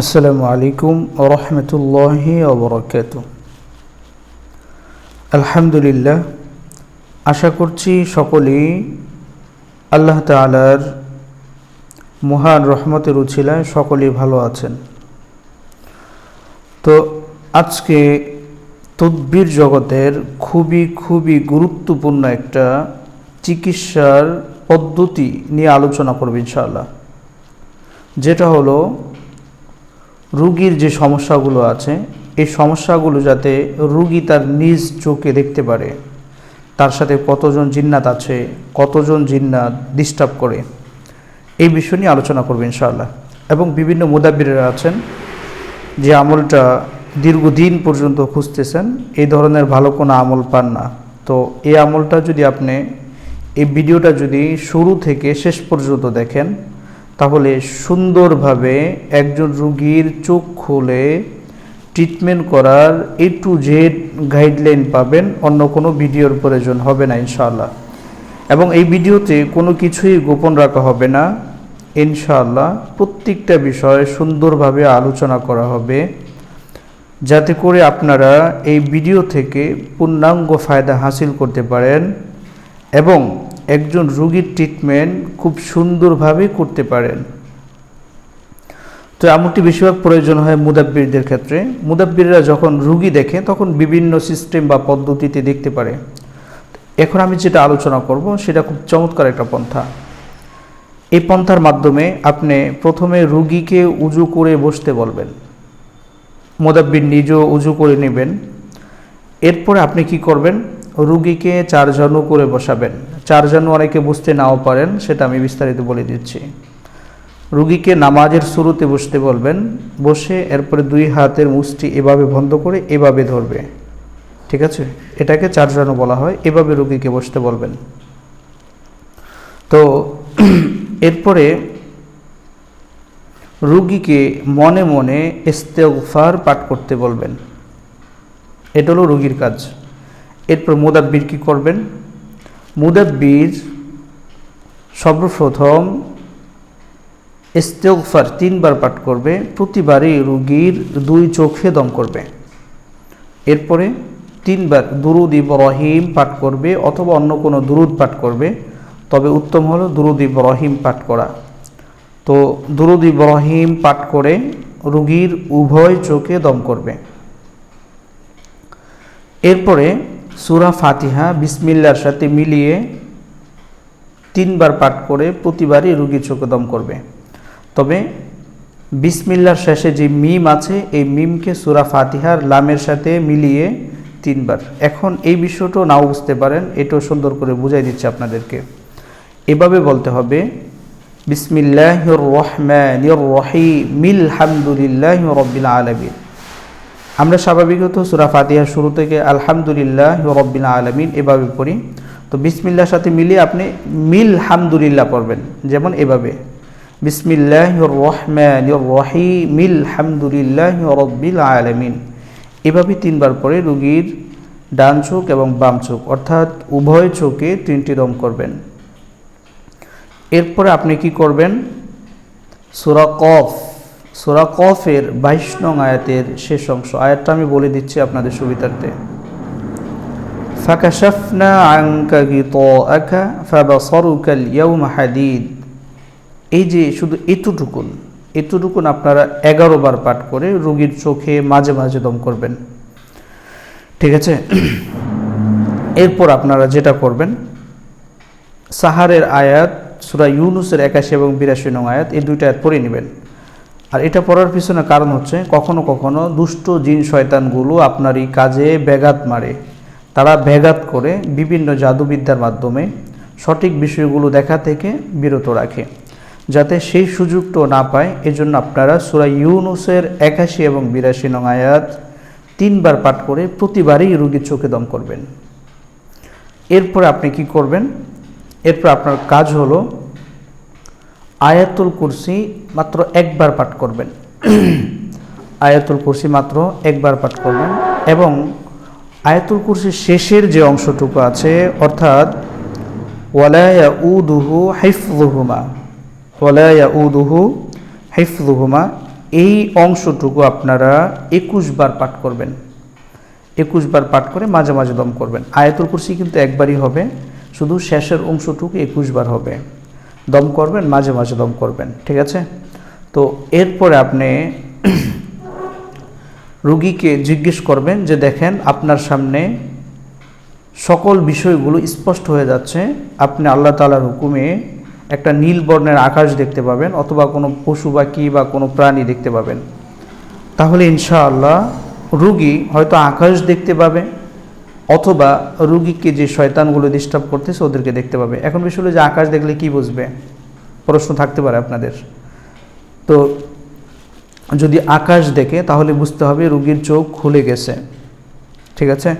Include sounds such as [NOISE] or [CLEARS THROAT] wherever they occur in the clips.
আসসালামু আলাইকুম রহমতুল্লাহি ওবরাকাত আলহামদুলিল্লাহ, আশা করছি সকলেই আল্লাহ তালার মহান রহমতের উছিলায় সকলেই ভালো আছেন। তো আজকে তদ্বির জগতের খুবই খুবই গুরুত্বপূর্ণ একটা চিকিৎসার পদ্ধতি নিয়ে আলোচনা করব ইনশাআল্লাহ। যেটা হলো রুগীর যে সমস্যাগুলো আছে, এই সমস্যাগুলো যাতে রুগী তার নিজ চোখে দেখতে পারে, তার সাথে কতজন জিন্নাত আছে, কতজন জিন্নাত ডিস্টার্ব করে, এই বিষয় নিয়ে আলোচনা করবে ইনশাআল্লাহ। এবং বিভিন্ন মুদাব্বিরেরা আছেন যে আমলটা দীর্ঘদিন পর্যন্ত খুঁজতেছেন, এই ধরনের ভালো কোনো আমল পান না। তো এই আমলটা যদি আপনি, এই ভিডিওটা যদি শুরু থেকে শেষ পর্যন্ত দেখেন তাহলে সুন্দরভাবে একজন রুগীর চোখ খুলে ট্রিটমেন্ট করার এ টু জেড গাইডলাইন পাবেন, অন্য কোনো ভিডিওর প্রয়োজন হবে না, ইনশাআল্লাহ। এবং এই ভিডিওতে কোনো কিছুই গোপন রাখা হবে না, ইনশাআল্লাহ। প্রত্যেকটা বিষয় সুন্দরভাবে আলোচনা করা হবে, যাতে করে আপনারা এই ভিডিও থেকে পূর্ণাঙ্গ ফায়দা হাসিল করতে পারেন এবং একজন রুগীর ট্রিটমেন্ট খুব সুন্দরভাবে করতে পারেন। তো এমনটি বেশিরভাগ প্রয়োজন হয় মুদাব্বিরদের ক্ষেত্রে। মুদাব্বিররা যখন রুগী দেখে, তখন বিভিন্ন সিস্টেম বা পদ্ধতিতে দেখতে পারে। এখন আমি যেটা আলোচনা করব, সেটা খুব চমৎকার একটা পন্থা। এই পন্থার মাধ্যমে আপনি প্রথমে রুগীকে উজু করে বসতে বলবেন। মোদাব্বির নিজেও উজু করে নেবেন। এরপরে আপনি কি করবেন? রুগীকে চার জানু করে বসাবেন। চার জানু অনেকে বুঝতে নাও পারেন, সেটা আমি বিস্তারিত বলে দিচ্ছি। রুগীকে নামাজের শুরুতে বসতে বলবেন, বসে এরপরে দুই হাতের মুষ্টি এভাবে বন্ধ করে এভাবে ধরবে। ঠিক আছে? এটাকে চার জানু বলা হয়, এভাবে রুগীকে বসতে বলবেন। তো [CLEARS THROAT] এরপরে রুগীকে মনে মনে ইস্তেগফার পাঠ করতে বলবেন। এটা হলো রুগীর কাজ। এরপর মুদাব্বির কী করবেন? মুদাব্বির সর্বপ্রথম ইস্তেগফার তিনবার পাঠ করবে, প্রতিবারই রুগীর দুই চোখে দম করবে। এরপরে তিনবার দুরুদ ইব্রাহিম পাঠ করবে অথবা অন্য কোনো দুরুদ পাঠ করবে, তবে উত্তম হলো দুরুদ ইব্রাহিম পাঠ করা। তো দুরুদ ইব্রাহিম পাঠ করে রুগীর উভয় চোখে দম করবে। এরপরে সুরা ফাতিহা বিসমিল্লার সাথে মিলিয়ে তিনবার পাঠ করে প্রতিবারই রুগী চোখে দম করবে। তবে বিসমিল্লার শেষে যে মিম আছে, এই মিমকে সুরা ফাতিহার লামের সাথে মিলিয়ে তিনবার। এখন এই বিষয়টাও নাও বুঝতে পারেন, এটাও সুন্দর করে বুঝাই দিচ্ছে আপনাদেরকে। এভাবে বলতে হবে বিসমিল্লাহ রহমান রহিমিল হামদুলিল্লাহ রব্বিল আলমিন। আমরা স্বাভাবিকত সুরা ফাতিহার শুরু থেকে আলহামদুলিল্লাহ রব্বিল আলমিন এভাবে পড়ি। তো বিসমিল্লার সাথে মিলিয়ে আপনি মিল হামদুলিল্লাহ পড়বেন, যেমন এভাবে। বিসমিল্লাহ রহমান রহিমিল হামদুলিল্লাহ রব্বিল আলমিন। এভাবে তিনবার পরে রুগীর ডান চোখ এবং বাম চোখ, অর্থাৎ উভয় চোখে তিনটি দম করবেন। এরপরে আপনি কি করবেন? সুরা কফ। সুরা কফের বাইশ নং আয়াতের শেষ অংশ। আয়াতটা আমি বলে দিচ্ছি আপনাদের সুবিধার্থে। ফাকাশাফনা আঙ্কা গিতাআকা ফাবাসারুকা আল-ইয়াওমা হাদিদ। এই যে শুধু এতটুকুন এতটুকুন আপনারা এগারো বার পাঠ করে রোগীর চোখে মাঝে মাঝে দম করবেন। ঠিক আছে? এরপর আপনারা যেটা করবেন, সাহারের আয়াত, সুরা ইউনুসের একাশি এবং বিরাশি নং আয়াত, এই দুইটা আয়াত পড়ে নেবেন। আর এটা পড়ার পিছনে কারণ হচ্ছে কখনো কখনো দুষ্ট জিন শয়তানগুলো আপনার এই কাজে ব্যাঘাত মারে। তারা ব্যাঘাত করে বিভিন্ন জাদুবিদ্যার মাধ্যমে সঠিক বিষয়গুলো দেখা থেকে বিরত রাখে, যাতে সেই সুযোগটা না পায়। এজন্য আপনারা সুরা ইউনুসের একাশি এবং বিরাশি নং আয়াত তিনবার পাঠ করে প্রতিবারই রুগীর চোখে দম করবেন। এরপর আপনি কি করবেন? এরপর আপনার কাজ হলো আয়াতুল কুরসি মাত্র একবার পাঠ করবেন। আয়াতুল কুরসি মাত্র একবার পাঠ করবেন এবং আয়াতুল কুরসির শেষের যে অংশটুকু আছে, অর্থাৎ ওয়ালায়া উদুহু হাইফুহুমা ওয়ালায়া উদুহু হাইফুহুমা এই অংশটুকু আপনারা একুশ বার পাঠ করবেন। একুশ বার পাঠ করে মাঝে মাঝে দম করবেন। আয়াতুল কুরসি কিন্তু একবারই হবে, শুধু শেষের অংশটুকু একুশ বার হবে। দম করবেন, মাঝে মাঝে দম করবেন, ঠিক আছে? তো এরপরে আপনি রুগীকে জিজ্ঞেস করবেন যে দেখেন আপনার সামনে সকল বিষয়গুলো স্পষ্ট হয়ে যাচ্ছে। আপনি আল্লাহ তালার হুকুমে একটা নীল বর্ণের আকাশ দেখতে পাবেন অথবা কোনো পশু, পাখি বা কোনো প্রাণী দেখতে পাবেন। তাহলে ইনশাআল্লাহ রুগী হয়তো আকাশ দেখতে পাবে অথবা রুগীকে যে শয়তানগুলো ডিস্টার্ব করতেছে ওদেরকে দেখতে পাবে। এখন বিষয় হলো যে আকাশ দেখলে কি বুঝবে? প্রশ্ন থাকতে পারে আপনাদের। তো যদি আকাশ দেখে, তাহলে বুঝতে হবে রুগীর চোখ খুলে গেছে। ঠিক আছে?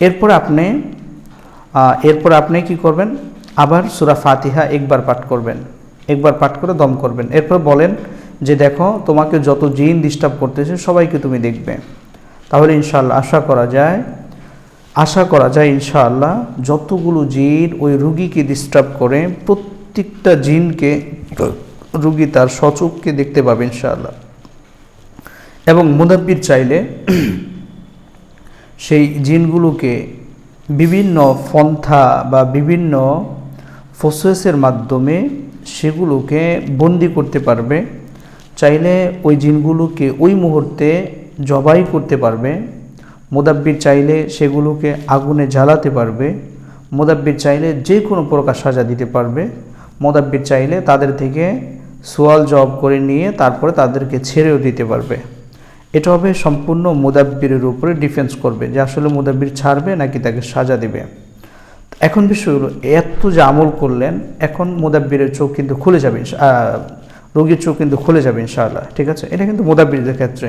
এরপর আপনি এরপর আপনি কি করবেন? আবার সুরা ফাতিহা একবার পাঠ করবেন। একবার পাঠ করে দম করবেন। এরপর বলেন যে, দেখো, তোমাকে যত জিন ডিস্টার্ব করতেছে, সবাইকে তুমি দেখবে। তাহলে ইনশাআল্লাহ আশা করা যায়, আশা করা যায় ইনশাআল্লাহ যতগুলো জিন ওই রুগীকে ডিস্টার্ব করে, প্রত্যেকটা জিনকে রুগী তার সচককে দেখতে পাবে ইনশাআল্লাহ। এবং মুদাব্বির চাইলে [CLEARS THROAT] সেই জিনগুলোকে বিভিন্ন পন্থা বা বিভিন্ন প্রসেসের মাধ্যমে সেগুলোকে বন্দি করতে পারবে। চাইলে ওই জিনগুলোকে ওই মুহূর্তে জবাই করতে পারবে। মোদাব্বির চাইলে সেগুলোকে আগুনে জ্বালাতে পারবে। মোদাব্বির চাইলে যে কোনো প্রকার সাজা দিতে পারবে। মোদাব্বির চাইলে তাদের থেকে সোয়াল জব করে নিয়ে তারপরে তাদেরকে ছেড়েও দিতে পারবে। এটা হবে সম্পূর্ণ মুদাব্বিরের উপরে ডিফেন্স করবে, যে আসলে মুদাব্বির ছাড়বে নাকি তাকে সাজা দেবে। এখন বিষয় হলো, এত যে আমল করলেন, এখন মুদাব্বিরের চোখ কিন্তু খুলে যাবে রোগীর চোখ কিন্তু খুলে যাবে ইনশাআল্লাহ, ঠিক আছে? এটা কিন্তু মুদাব্বিরদের ক্ষেত্রে।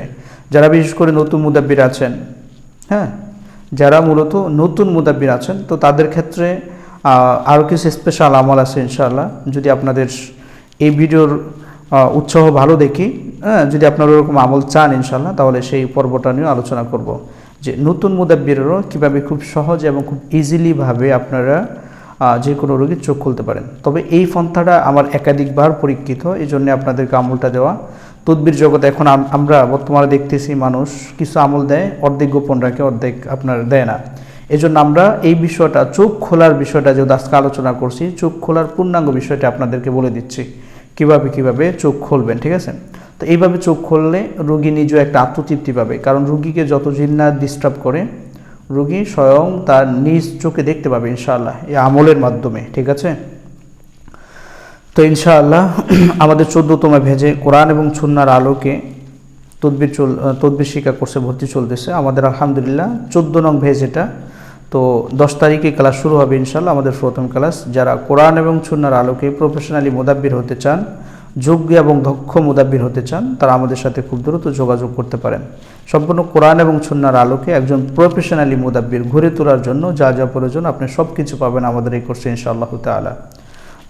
যারা বিশেষ করে নতুন মুদাব্বির আছেন হ্যাঁ? যারা মূলত নতুন মুদাব্বির আছেন, তো তাদের ক্ষেত্রে আরও কিছু স্পেশাল আমল আছে ইনশাআল্লাহ, যদি আপনাদের এই ভিডিওর উৎসাহ ভালো দেখি হ্যাঁ যদি আপনারা ওরকম আমল চান ইনশাল্লাহ তাহলে সেই পর্বটা নিয়েও আলোচনা করব। যে নতুন মুদাব্বিরেরও কীভাবে খুব সহজ এবং খুব ইজিলিভাবে আপনারা যে কোনো রোগীর চোখ খুলতে পারেন। তবে এই পন্থাটা আমার একাধিকবার পরীক্ষিত এই জন্য আপনাদেরকে আমলটা দেওয়া। তদবির জগতে এখন আমরা বর্তমানে দেখতেছি মানুষ কিছু আমল দেয়, অর্ধেক গোপন রাখে, অর্ধেক আপনার দেয় না। এই জন্য আমরা এই বিষয়টা, চোখ খোলার বিষয়টা যেহেতু আজকে আলোচনা করছি, চোখ খোলার পূর্ণাঙ্গ বিষয়টা আপনাদেরকে বলে দিচ্ছি। কীভাবে কীভাবে চোখ খুলবেন, ঠিক আছে? তো এইভাবে চোখ খুললে রুগী নিজেও একটা আত্মতৃপ্তি পাবে। কারণ রুগীকে যত জিন্না ডিস্টার্ব করে, রুগী স্বয়ং তার নিজ চোখে দেখতে পাবে ইনশাআল্লাহ, এই আমলের মাধ্যমে, ঠিক আছে? তো ইনশাআল্লাহ [CLEARS THROAT] আমাদের চোদ্দতম ভেজে কোরআন এবং সুন্নার আলোকে তদবির চল, তদবির শিক্ষা কোর্সে ভর্তি চলতেছে। আমাদের আলহামদুলিল্লাহ, চোদ্দ নং ভেজ এটা তো দশ তারিখে ক্লাস শুরু হবে ইনশাল্লাহ আমাদের প্রথম ক্লাস। যারা কোরআন এবং সুন্নার আলোকে প্রফেশনালি মোদাব্বির হতে চান, যোগ্য এবং দক্ষ মোদাব্বির হতে চান, তারা আমাদের সাথে খুব দ্রুত যোগাযোগ করতে পারেন। সম্পূর্ণ কোরআন এবং সুন্নার আলোকে একজন প্রফেশনালি মোদাব্বির ঘুরে তোলার জন্য যা যা প্রয়োজন, আপনি সব কিছু পাবেন আমাদের এই কোর্সে ইনশাআল্লাহ তালা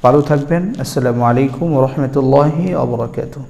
ভালো থাকবেন, আসসালামু আলাইকুম রহমতুল্লাহি আবরাকাতু